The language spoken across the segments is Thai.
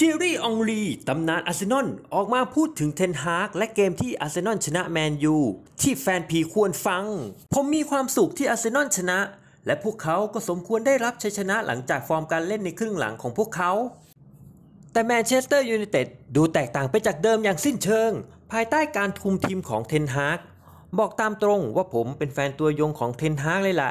ทีรีองรีตำนานอาร์เซนอลออกมาพูดถึงเทนฮากและเกมที่อาร์เซนอลชนะแมนยูที่แฟนผีควรฟัง ผมมีความสุขที่อาร์เซนอลชนะ และพวกเขาก็สมควรได้รับชัยชนะหลังจากฟอร์มการเล่นในครึ่งหลังของพวกเขา แต่แมนเชสเตอร์ยูไนเต็ดดูแตกต่างไปจากเดิมอย่างสิ้นเชิง ภายใต้การคุมทีมของเทนฮากบอกตามตรงว่าผมเป็นแฟนตัวยงของเทนฮากเลยล่ะ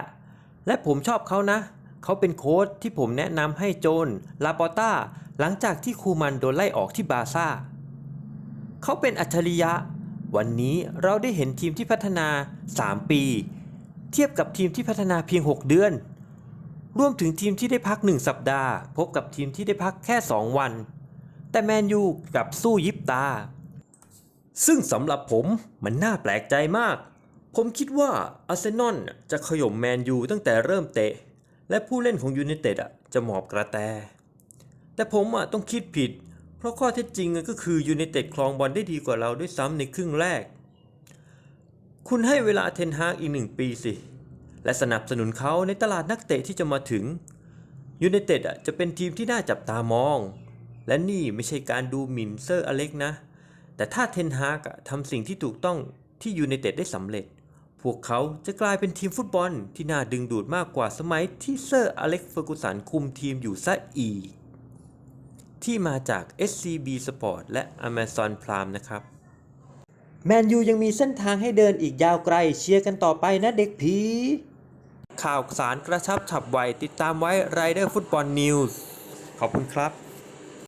และผมชอบเขานะ เขาเป็นโค้ชที่ผมแนะนำให้โจนลาปอต้า หลังจากที่คูมันโดนไล่ออกที่บาร์ซ่า เขาเป็นอัจฉริยะ วันนี้เราได้เห็นทีมที่พัฒนา 3 ปี เทียบกับทีมที่พัฒนาเพียง 6 เดือน รวมถึงทีมที่ได้พัก 1 สัปดาห์ พบกับทีมที่ได้พักแค่ 2 วัน แต่แมนยูกับสู้ยิบตา ซึ่งสำหรับผมมันน่าแปลกใจมาก ผมคิดว่าอาร์เซนอลจะขย่มแมนยูตั้งแต่เริ่มเตะ และผู้เล่นของยูไนเต็ดจะหมอบกระแต แต่ผมอะต้องคิดผิด เพราะข้อเท็จจริงก็คือยูไนเต็ดครองบอลได้ดีกว่าเราด้วยซ้ำในครึ่งแรก คุณให้เวลาเทนฮากอีกหนึ่งปีสิ และสนับสนุนเขาในตลาดนักเตะที่จะมาถึงยูไนเต็ดอะจะเป็นทีมที่น่าจับตามอง และนี่ไม่ใช่การดูหมิ่นเซอร์อเล็กนะ แต่ถ้าเทนฮากอะทำสิ่งที่ถูกต้องที่ยูไนเต็ดได้สำเร็จ พวกเขาจะกลายเป็นทีมฟุตบอลที่น่าดึงดูดมากกว่าสมัยที่เซอร์อเล็กเฟอร์กูสันคุมทีมอยู่ซะอีก ที่มาจาก SCB Sport และ Amazon Prime นะครับ แมนยูยังมีเส้นทางให้เดินอีกยาวไกลเชียร์กันต่อไปนะเด็กผีข่าวสารกระชับฉับไวติดตามไว้ Rider Football News ขอบคุณครับ